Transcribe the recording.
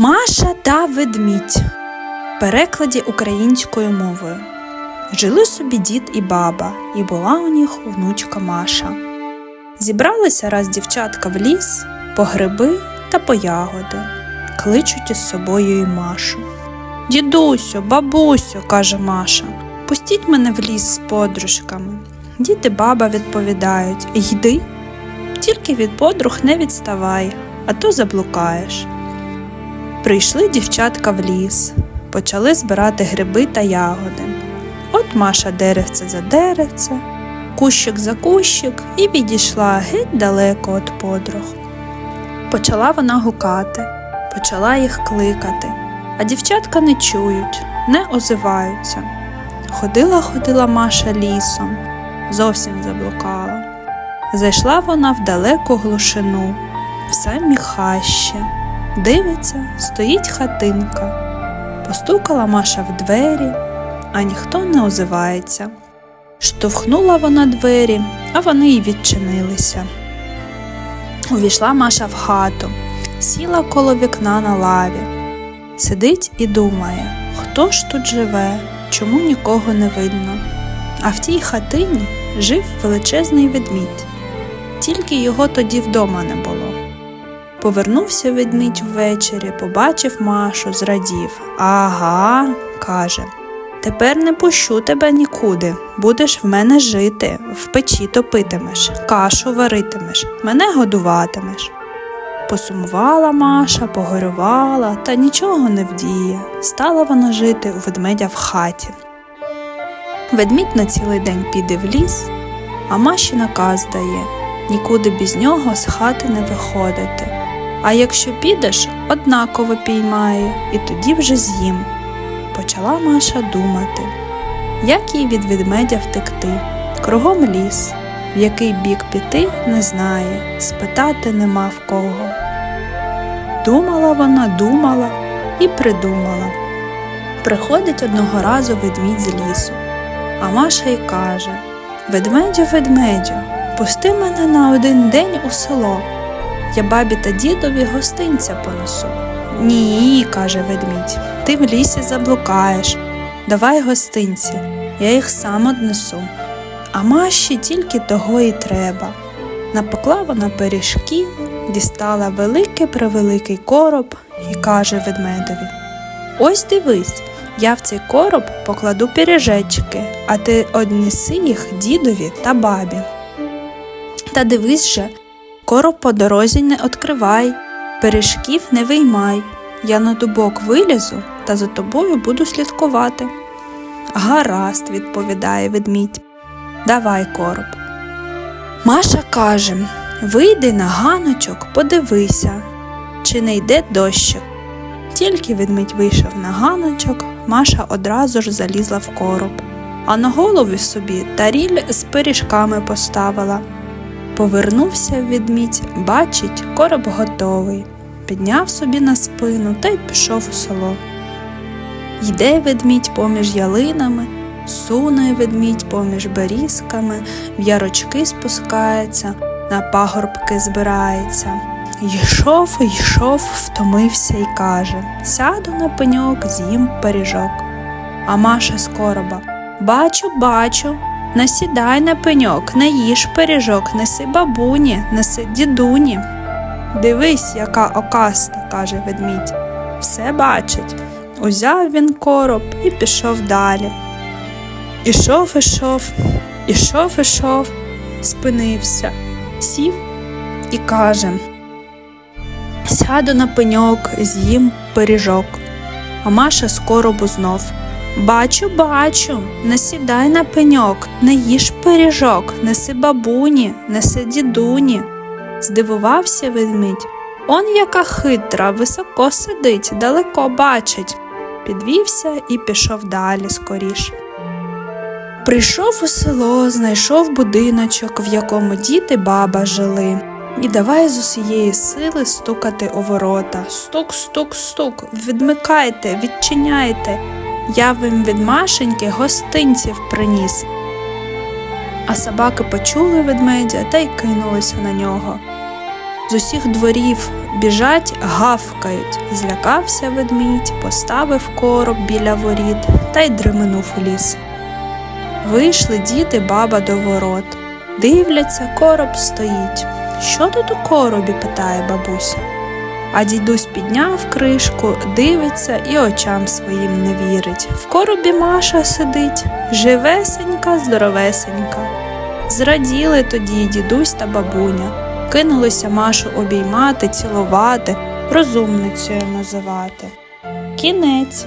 Маша та ведмідь. В перекладі українською мовою. Жили собі дід і баба, і була у них внучка Маша. Зібралися раз дівчатка в ліс по гриби та по ягоди, кличуть із собою і Машу. Дідусю, бабусю, каже Маша, пустіть мене в ліс з подружками. Дід і баба відповідають Йди, тільки від подруг не відставай, а то заблукаєш. Прийшли дівчатка в ліс, почали збирати гриби та ягоди. От Маша деревце за деревце, кущик за кущик і відійшла геть далеко від подруг. Почала вона гукати, почала їх кликати, а дівчатка не чують, не озиваються. Ходила, ходила Маша лісом, зовсім заблукала. Зайшла вона в далеку глушину, в самі хащі. Дивиться, стоїть хатинка. Постукала Маша в двері, а ніхто не озивається. Штовхнула вона двері, а вони й відчинилися. Увійшла Маша в хату, сіла коло вікна на лаві. Сидить і думає, хто ж тут живе, чому нікого не видно. А в тій хатині жив величезний ведмідь, тільки його тоді вдома не було. Повернувся ведмідь ввечері, побачив Машу, зрадів. Ага, каже, тепер не пущу тебе нікуди. Будеш в мене жити, в печі топитимеш, кашу варитимеш, мене годуватимеш. Посумувала Маша, погорювала, та нічого не вдіє. Стала вона жити у ведмедя в хаті. Ведмідь на цілий день піде в ліс, а Маші наказ дає нікуди без нього з хати не виходити. А якщо підеш, однаково піймає, і тоді вже з'їм. Почала Маша думати, як їй від ведмедя втекти. Кругом ліс, в який бік піти, не знає, спитати нема в кого. Думала вона, думала і придумала. Приходить одного разу ведмідь з лісу, а Маша й каже Ведмедю, ведмедю, пусти мене на один день у село. Я бабі та дідові гостинця понесу. Ні, каже ведмідь, ти в лісі заблукаєш. Давай гостинці, я їх сам однесу. А Маші тільки того і треба. Напекла вона пиріжків, дістала великий превеликий короб і каже ведмедові Ось дивись, я в цей короб покладу пиріжечки, а ти однеси їх дідові та бабі. Та дивись же, короб по дорозі не відкривай, пиріжків не виймай. Я на дубок вилізу та за тобою буду слідкувати. Гаразд, відповідає ведмідь. Давай короб. Маша каже Вийди на ганочок, подивися, чи не йде дощик. Тільки ведмідь вийшов на ганочок, Маша одразу ж залізла в короб, а на голові собі таріль з пиріжками поставила. Повернувся ведмідь, бачить, короб готовий, підняв собі на спину та й пішов у село. Йде ведмідь поміж ялинами, суне ведмідь поміж берізками, в ярочки спускається, на пагорбки збирається. Йшов, йшов, втомився й каже Сяду на пеньок, з'їм пиріжок. А Маша з короба Бачу, бачу, насідай на пеньок, не їж пиріжок, неси бабуні, неси дідуні. Дивись, яка окаста, каже ведмідь. Все бачить. Узяв він короб і пішов далі. Ішов, ішов, ішов, ішов, спинився, сів і каже Сяду на пеньок, з'їм пиріжок. А Маша з коробу знов. Бачу, бачу, не сідай на пеньок, не їж пиріжок, неси бабуні, неси дідуні. Здивувався ведмідь. Он яка хитра, високо сидить, далеко бачить. Підвівся і пішов далі скоріш. Прийшов у село, знайшов будиночок, в якому діти баба жили. І давай з усієї сили стукати у ворота. Стук, стук, стук, відмикайте, відчиняйте. Я вам від Машеньки гостинців приніс. А собаки почули ведмедя та й кинулися на нього. З усіх дворів біжать, гавкають. Злякався ведмідь, поставив короб біля воріт та й дременув у ліс. Вийшли діти баба до ворот. Дивляться, короб стоїть. Що тут у коробі? питає бабуся. А дідусь підняв кришку, дивиться і очам своїм не вірить. В коробі Маша сидить, живесенька, здоровесенька. Зраділи тоді дідусь та бабуня, кинулися Машу обіймати, цілувати, розумницею називати. Кінець.